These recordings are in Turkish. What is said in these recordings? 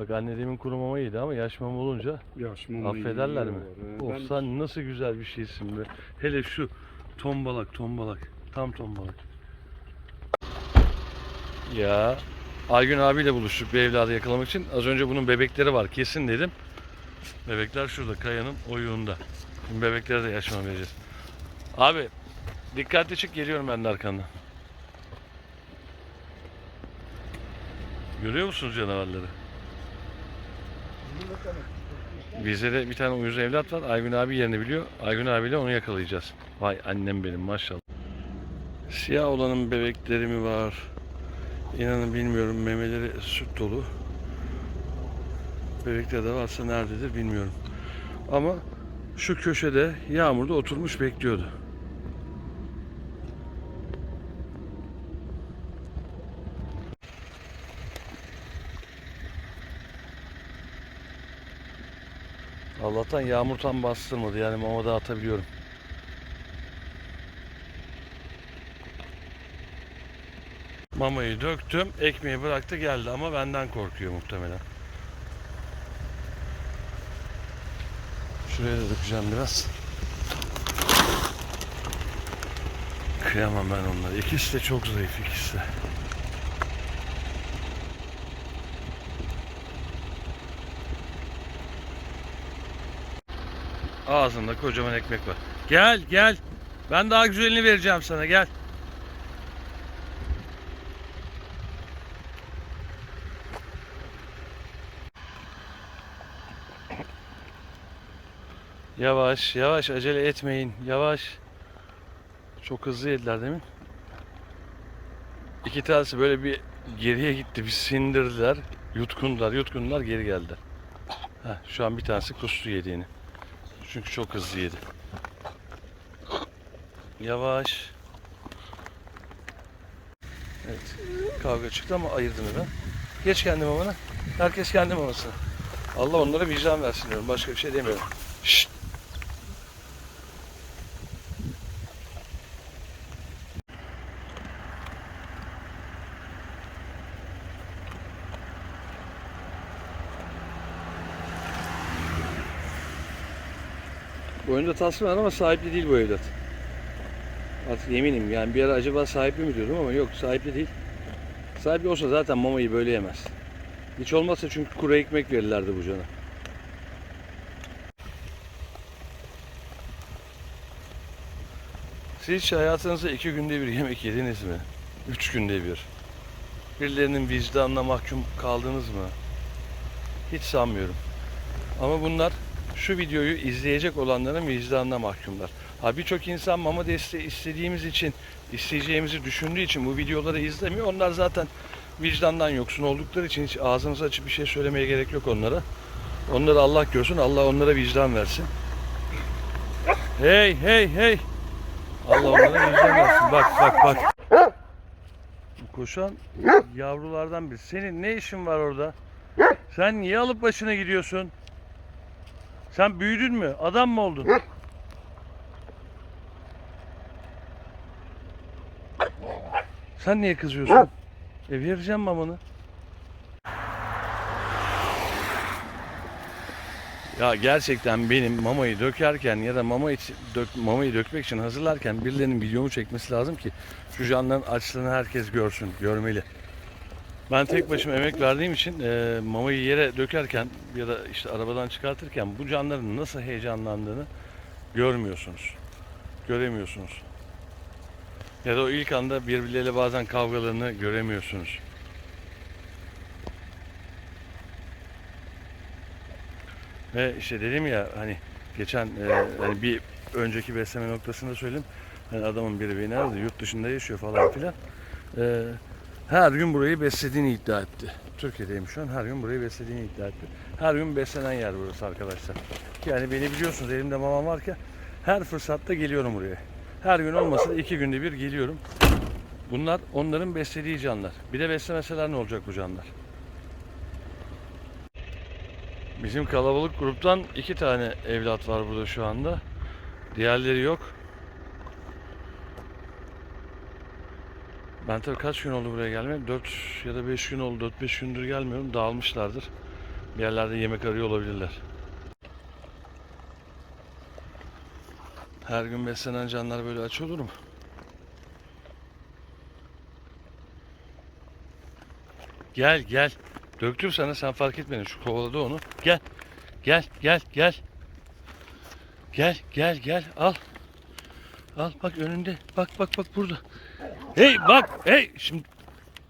Bak anne demin kuru mama yedi ama yaş mama olunca Yaş mamayı affederler mi? Of Ben- sen nasıl güzel bir şeysin be. Hele şu tombalak tombalak. Tam tombalak. Ya Aygün abiyle buluştuk bir evladı yakalamak için. Az önce bunun bebekleri var kesin dedim. Bebekler şurada kayanın oyuğunda. Şimdi bebeklere de yaş mama vereceğiz. Abi dikkatli çık geliyorum ben de arkandan. Görüyor musunuz canavarları? Bizde de bir tane uyuz evlat var. Aygün abi yerini biliyor. Aygün abiyle onu yakalayacağız. Vay annem benim maşallah. Siyah olanın bebekleri mi var? İnanın bilmiyorum. Memeleri süt dolu. Bebekleri de varsa nerededir bilmiyorum. Ama şu köşede yağmurda oturmuş bekliyordu. Allah'tan yağmur tam bastırmadı yani mama da atabiliyorum. Mamayı döktüm, ekmeği bıraktı geldi ama benden korkuyor muhtemelen. Şuraya da dökeceğim biraz. Kıyamam ben onları. İkisi de çok zayıf ikisi de. Ağzında kocaman ekmek var. Gel gel. Ben daha güzelini vereceğim sana gel. Yavaş yavaş acele etmeyin. Yavaş. Çok hızlı yediler demin. İki tanesi böyle bir geriye gitti. Bir sindirdiler. Yutkundular yutkundular geri geldi. Heh, şu an bir tanesi kustu yediğini. Çünkü çok hızlı yedi. Yavaş. Evet. Kavga çıktı ama ayırdım ben. Geç kendi mamana. Herkes kendi mamasına. Allah onlara vicdan versin diyorum. Başka bir şey demiyorum. Şşt. Bu oyunda tasma var ama sahipli değil bu evlat. Artık eminim yani bir ara acaba sahipli mi diyordum ama yok sahipli değil. Sahipli olsa zaten mamayı böyle yemez. Hiç olmazsa çünkü kuru ekmek verirlerdi bu cana. Siz hayatınızda iki günde bir yemek yediniz mi? Üç günde bir. Birilerinin vicdanına mahkum kaldınız mı? Hiç sanmıyorum. Ama bunlar şu videoyu izleyecek olanların vicdanına mahkumlar. Ha birçok insan mama desteği istediğimiz için, isteyeceğimizi düşündüğü için bu videoları izlemiyor. Onlar zaten vicdandan yoksun oldukları için hiç ağzınızı açıp bir şey söylemeye gerek yok onlara. Onları Allah görsün, Allah onlara vicdan versin. Hey hey hey! Allah onlara vicdan versin. Bak bak bak. Bu koşan yavrulardan biri. Senin ne işin var orada? Sen niye alıp başına gidiyorsun? Sen büyüdün mü? Adam mı oldun? Sen niye kızıyorsun? E vereceğim mamanı. Ya gerçekten benim mamayı dökerken ya da mama için, dök, mamayı dökmek için hazırlarken birilerinin videomu çekmesi lazım ki şu canlıların açlığını herkes görsün, görmeli. Ben tek başıma emek verdiğim için e, mamayı yere dökerken ya da işte arabadan çıkartırken bu canlıların nasıl heyecanlandığını görmüyorsunuz. Göremiyorsunuz. Ya da o ilk anda birbirleriyle bazen kavgalarını göremiyorsunuz. Ve işte dedim ya hani geçen e, hani bir önceki besleme noktasında söyledim. Hani adamın biri beni aradı yurt dışında yaşıyor falan filan. E, her gün burayı beslediğini iddia etti. Türkiye'deyim şu an. Her gün burayı beslediğini iddia etti. Her gün beslenen yer burası arkadaşlar. Yani beni biliyorsunuz elimde mamam varken her fırsatta geliyorum buraya. Her gün olmasa da iki günde bir geliyorum. Bunlar onların beslediği canlar. Bir de beslemeseler ne olacak bu canlar? Bizim kalabalık gruptan iki tane evlat var burada şu anda. Diğerleri yok. Ben tabii kaç gün oldu buraya gelmeye? 4 ya da 5 gün oldu. 4-5 gündür gelmiyorum. Dağılmışlardır. Bir yerlerde yemek arıyor olabilirler. Her gün beslenen canlar böyle aç olur mu? Gel gel. Döktüm sana sen fark etmedin. Şu kovaladı onu. Gel. Gel gel gel. Gel gel gel al. Al bak önünde. Bak bak bak burada. Hey bak hey şimdi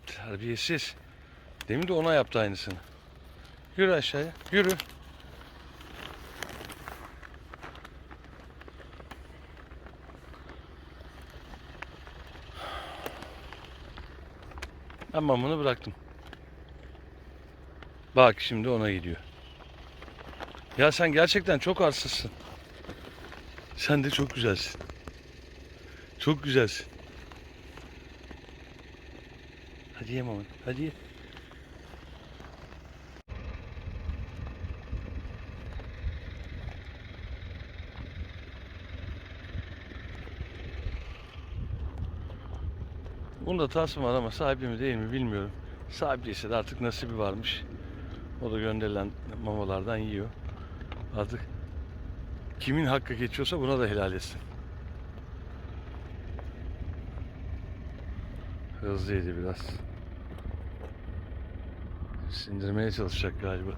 terbiyesiz. Demin de ona yaptı aynısını. Yürü aşağıya. Yürü. Ben mamını bıraktım. Bak şimdi ona gidiyor. Ya sen gerçekten çok arsızsın. Sen de çok güzelsin. Çok güzelsin. Hadi ye. Hadi ye. Bunda tasım ama sahibi mi değil mi bilmiyorum. Sahibi değilse de artık nasibi varmış. O da gönderilen mamalardan yiyor. Artık kimin hakkı geçiyorsa buna da helal etsin. Hızlıydı biraz. Sindirmeye çalışacak galiba.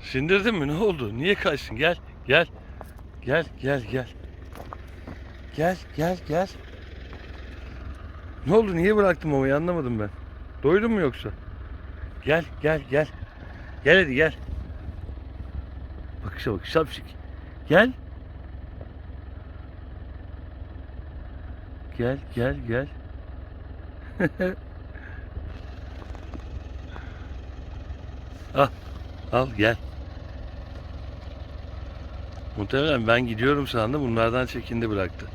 Sindirdin mi? Ne oldu? Niye kaçtın? Gel, gel. Gel, gel, gel. Gel, gel, gel. Ne oldu? Niye bıraktın mamayı? Anlamadım ben. Doydun mu yoksa? Gel, gel, gel. Gel hadi gel. Bakışa bak, şapşik. Gel. Gel, gel, gel. al, al gel. Muhtemelen ben gidiyorum sandım. Bunlardan çekindi bıraktı.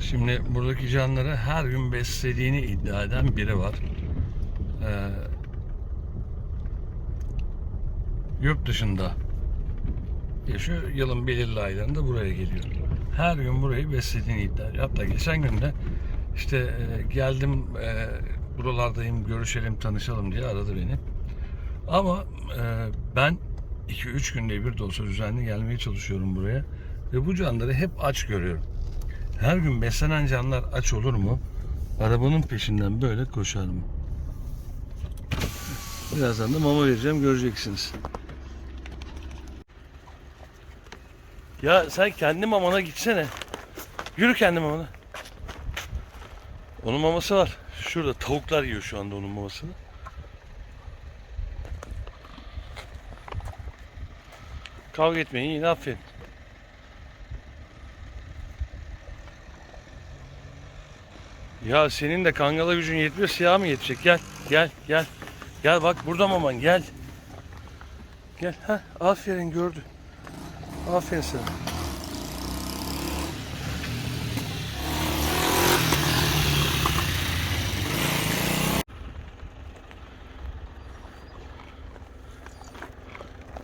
Şimdi buradaki canları her gün beslediğini iddia eden biri var. Ee, yurt dışında yaşıyor. Yılın belirli aylarında buraya geliyor. Her gün burayı beslediğini iddia ediyor. Hatta geçen gün de işte e, geldim e, buralardayım görüşelim tanışalım diye aradı beni. Ama e, ben 2-3 günde bir de olsa düzenli gelmeye çalışıyorum buraya. Ve bu canları hep aç görüyorum. Her gün beslenen canlar aç olur mu? Arabanın peşinden böyle koşar mı? Birazdan da mama vereceğim göreceksiniz. Ya sen kendi mamana gitsene. Yürü kendi mamana. Onun maması var. Şurada tavuklar yiyor şu anda onun mamasını. Kavga etmeyin yine aferin. Ya senin de kangala gücün yetmiyor siyah mı yetecek? Gel gel gel. Gel bak burada maman gel. Gel ha aferin gördü. Aferin sana.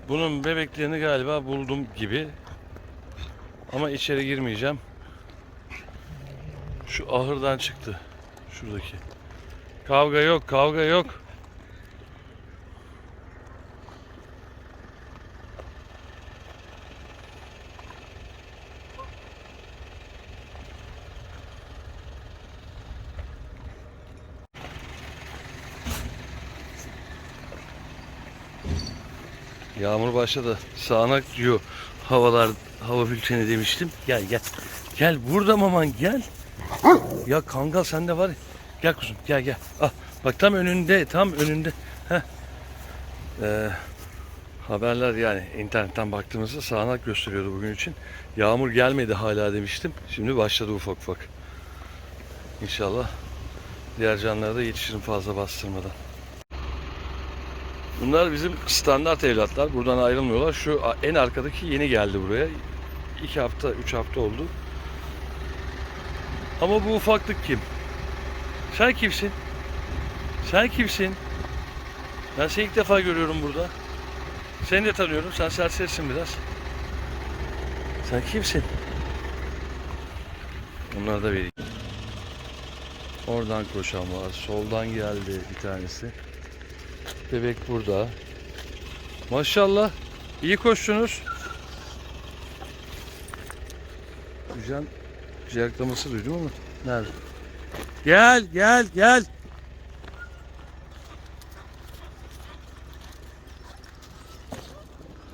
Bunun bebeklerini galiba buldum gibi. Ama içeri girmeyeceğim. Şu ahırdan çıktı. Şuradaki. Kavga yok, kavga yok. Yağmur başladı. Sağanak diyor havalar hava bülteni demiştim. Gel gel. Gel burada maman gel. Ya kangal sende var. Gel kuzum gel gel. Ah bak tam önünde tam önünde. Heh. Ee, haberler yani internetten baktığımızda sağanak gösteriyordu bugün için. Yağmur gelmedi hala demiştim. Şimdi başladı ufak ufak. İnşallah diğer canlara da yetişirim fazla bastırmadan. Bunlar bizim standart evlatlar. Buradan ayrılmıyorlar. Şu en arkadaki yeni geldi buraya. İki hafta, üç hafta oldu. Ama bu ufaklık kim? Sen kimsin? Sen kimsin? Ben seni ilk defa görüyorum burada. Seni de tanıyorum. Sen serserisin biraz. Sen kimsin? Onları da vereyim. Oradan koşan var. Soldan geldi bir tanesi. Bebek burada. Maşallah. iyi koştunuz. Güzel ciyaklaması duydum ama nerede? Gel gel gel.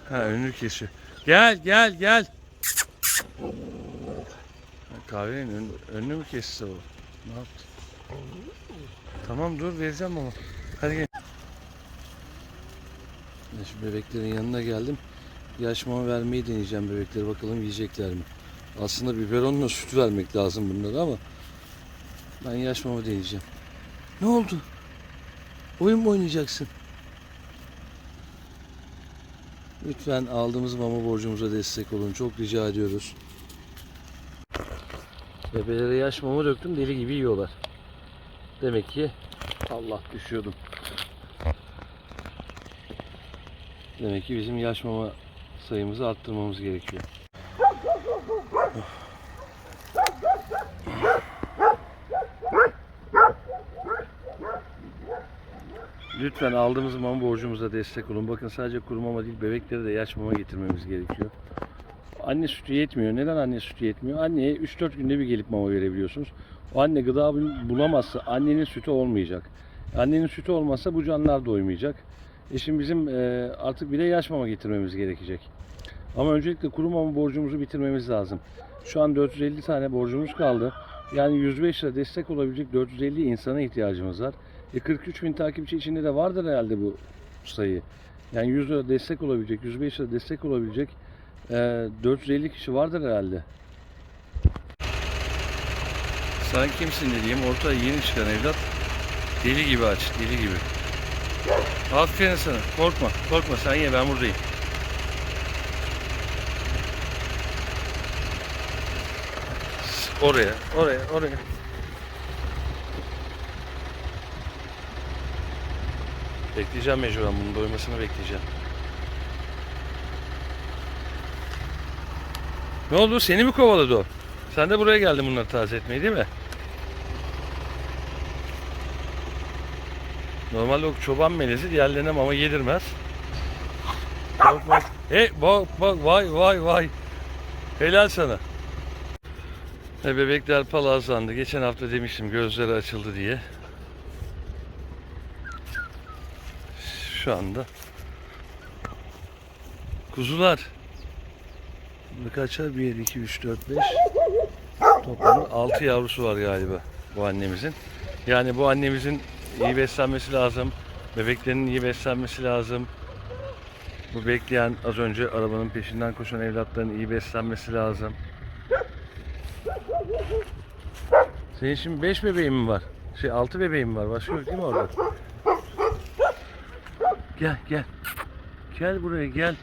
Ha önünü kesiyor. Gel gel gel. Kahvenin ön, önünü mü kesti o? Ne yaptı? Tamam dur vereceğim ama. Hadi gel. Ben Şu bebeklerin yanına geldim. Yaş mama vermeyi deneyeceğim bebeklere bakalım yiyecekler mi? Aslında biberonla süt vermek lazım bunlara ama ben yaş mama deneyeceğim. Ne oldu? Oyun mu oynayacaksın? Lütfen aldığımız mama borcumuza destek olun. Çok rica ediyoruz. Bebelere yaş mama döktüm deli gibi yiyorlar. Demek ki Allah düşüyordum. Demek ki bizim yaş mama sayımızı arttırmamız gerekiyor. Lütfen aldığımız mama borcumuza destek olun. Bakın sadece kuru mama değil bebeklere de yaş mama getirmemiz gerekiyor. Anne sütü yetmiyor. Neden anne sütü yetmiyor? Anneye 3-4 günde bir gelip mama verebiliyorsunuz. O anne gıda bulamazsa annenin sütü olmayacak. Annenin sütü olmazsa bu canlar doymayacak. E şimdi bizim e, artık bir de yaş mama getirmemiz gerekecek. Ama öncelikle kuru mama borcumuzu bitirmemiz lazım. Şu an 450 tane borcumuz kaldı. Yani 105 lira destek olabilecek 450 insana ihtiyacımız var. E 43 bin takipçi içinde de vardır herhalde bu sayı. Yani 100 lira destek olabilecek, 105 lira destek olabilecek e, 450 kişi vardır herhalde. Sen kimsin dediğim ortaya yeni çıkan evlat deli gibi aç, deli gibi. Aferin sana. Korkma, korkma sen ye ben buradayım. Oraya, oraya, oraya. Bekleyeceğim mecburen bunun doymasını bekleyeceğim. Ne oldu? Seni mi kovaladı o? Sen de buraya geldin bunları taze etmeye değil mi? Normalde o çoban melezi diğerlerine mama yedirmez. Bak bak. Hey bak bak vay vay vay. Helal sana. E, bebekler palazlandı. Geçen hafta demiştim gözleri açıldı diye. Şu anda. Kuzular. Kaçar? 1, 2, 3, 4, 5. Toplamda 6 yavrusu var galiba bu annemizin. Yani bu annemizin iyi beslenmesi lazım. Bebeklerin iyi beslenmesi lazım. Bu bekleyen az önce arabanın peşinden koşan evlatların iyi beslenmesi lazım. Senin şimdi 5 bebeğin mi var? Şey 6 bebeğin mi var? Başka yok değil mi orada? Gel gel. Gel buraya gel.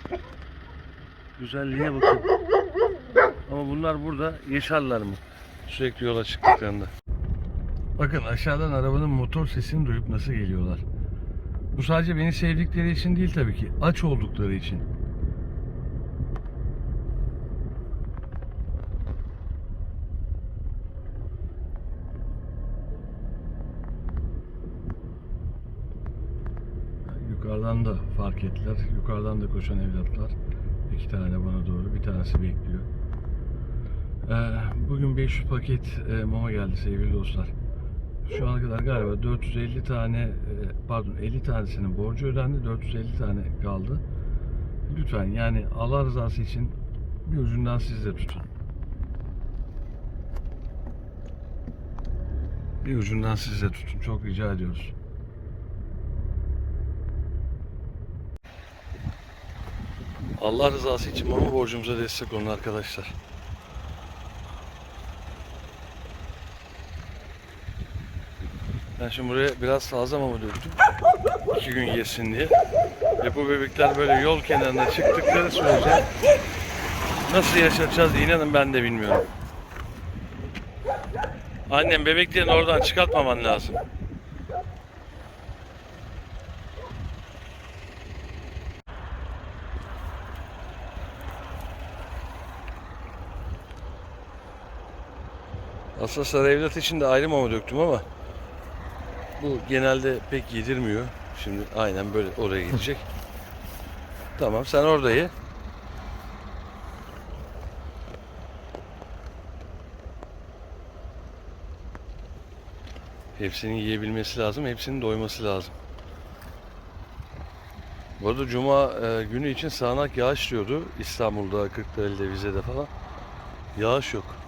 Güzelliğe bakın. Ama bunlar burada yaşarlar mı? Sürekli yola çıktıklarında. Bakın aşağıdan arabanın motor sesini duyup nasıl geliyorlar. Bu sadece beni sevdikleri için değil tabii ki. Aç oldukları için. Yukarıdan da fark ettiler. Yukarıdan da koşan evlatlar. İki tane bana doğru. Bir tanesi bekliyor. Ee, bugün 500 paket e, mama geldi sevgili dostlar. Şu ana kadar galiba 450 tane e, pardon 50 tanesinin borcu ödendi. 450 tane kaldı. Lütfen yani Allah rızası için bir ucundan siz de tutun. Bir ucundan siz de tutun. Çok rica ediyoruz. Allah rızası için mama borcumuza destek olun arkadaşlar. Ben şimdi buraya biraz fazla mama döktüm. İki gün yesin diye. Ve bu bebekler böyle yol kenarına çıktıkları sürece nasıl yaşatacağız inanın ben de bilmiyorum. Annem bebeklerini oradan çıkartmaman lazım. Aslında sarı evlat için de ayrı mama döktüm ama Bu genelde pek yedirmiyor. Şimdi aynen böyle oraya gidecek. tamam sen orada ye. Hepsinin yiyebilmesi lazım. Hepsinin doyması lazım. Bu arada Cuma e, günü için sağanak yağış diyordu. İstanbul'da, Kırklareli'de, Vize'de falan. Yağış yok.